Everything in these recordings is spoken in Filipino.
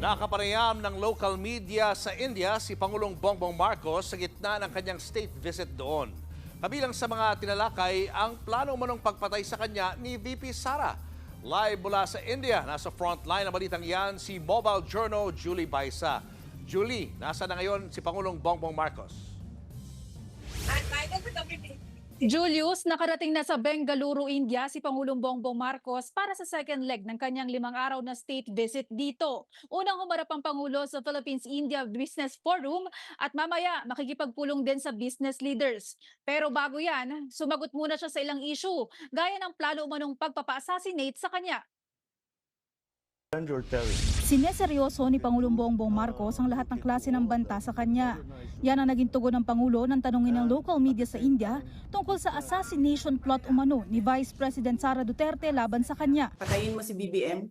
Nakapanayam ng local media sa India si Pangulong Bongbong Marcos sa gitna ng kanyang state visit doon. Kabilang sa mga tinalakay ang plano manong pagpatay sa kanya ni VP Sara. Live mula sa India, nasa front line ng balitang yan si Mobile Journal Julie Baisa. Julie, nasa na ngayon si Pangulong Bongbong Marcos? Julius, nakarating na sa Bengaluru, India si Pangulong Bongbong Marcos para sa second leg ng kanyang limang araw na state visit dito. Unang humarap ang Pangulo sa Philippines-India Business Forum at mamaya makikipagpulong din sa business leaders. Pero bago yan, sumagot muna siya sa ilang issue, gaya ng plano umanong pagpapa-assassinate sa kanya. Sineseryoso ni Pangulong Bongbong Marcos ang lahat ng klase ng banta sa kanya. Yan ang naging tugon ng Pangulo nang tanungin ng local media sa India tungkol sa assassination plot umano ni Vice President Sara Duterte laban sa kanya. patayin mo si BBM,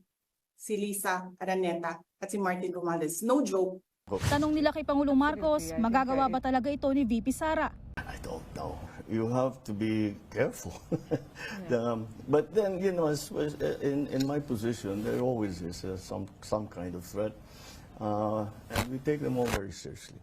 si Lisa Araneta, at si Martin Romales. No joke. Tanong nila kay Pangulong Marcos, magagawa ba talaga ito ni VP Sara? Know. You have to be careful. um, but then, you know, as, as- in, in my position, there always is uh, some, some kind of threat. Uh, and we take them all very seriously.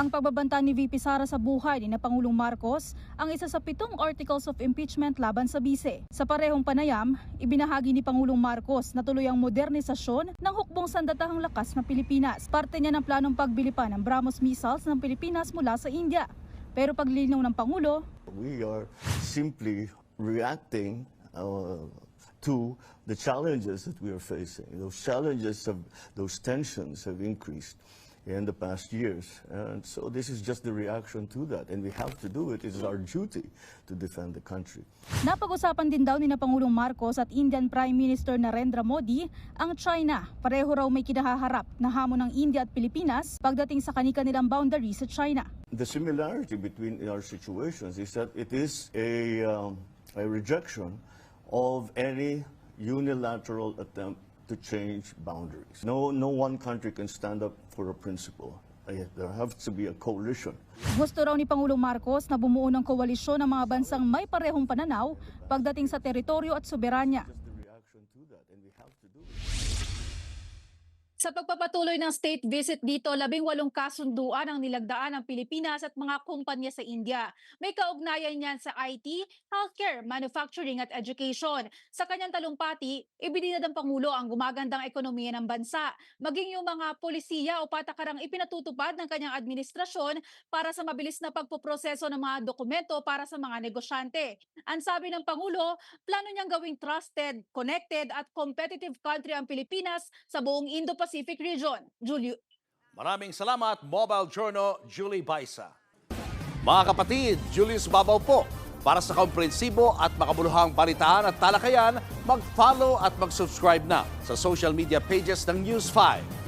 Ang pagbabanta ni VP Sara sa buhay ni na Pangulong Marcos ang isa sa pitong articles of impeachment laban sa bise. Sa parehong panayam, ibinahagi ni Pangulong Marcos na tuloy ang modernisasyon ng hukbong sandatahang lakas ng Pilipinas. Parte niya ng planong pagbili pa ng BrahMos missiles ng Pilipinas mula sa India. Pero paglinaw ng Pangulo, We are simply reacting uh, to the challenges that we are facing. Those challenges have, those tensions have increased in the past years. And so this is just the reaction to that. And we have to do it. It is our duty to defend the country. napag-usapan din daw ni na Pangulong Marcos at Indian Prime Minister Narendra Modi ang China. Pareho raw may kinahaharap na hamon ng India at Pilipinas pagdating sa kanika-nilang boundary sa China. The similarity between our situations is that it is a, um, a rejection of any unilateral attempt to change boundaries. No, no one country can stand up for a principle. There has to be a coalition. Gusto raw ni Pangulong Marcos na bumuo ng koalisyon ng mga bansang may parehong pananaw pagdating sa teritoryo at soberanya. Sa pagpapatuloy ng state visit dito, labing walong kasunduan ang nilagdaan ng Pilipinas at mga kumpanya sa India. May kaugnayan niyan sa IT, healthcare, manufacturing at education. Sa kanyang talumpati, ibinida ng Pangulo ang gumagandang ekonomiya ng bansa, maging yung mga polisiya o patakarang ipinatutupad ng kanyang administrasyon para sa mabilis na pagpoproseso ng mga dokumento para sa mga negosyante. Ang sabi ng Pangulo, plano niyang gawing trusted, connected at competitive country ang Pilipinas sa buong Indo-Pacific region. Julio, Maraming salamat, Mobile Journal Julie Baisa. Mga kapatid, Julius Babaw po. Para sa komprehensibo at makabuluhang balitaan at talakayan, mag-follow at mag-subscribe na sa social media pages ng News 5.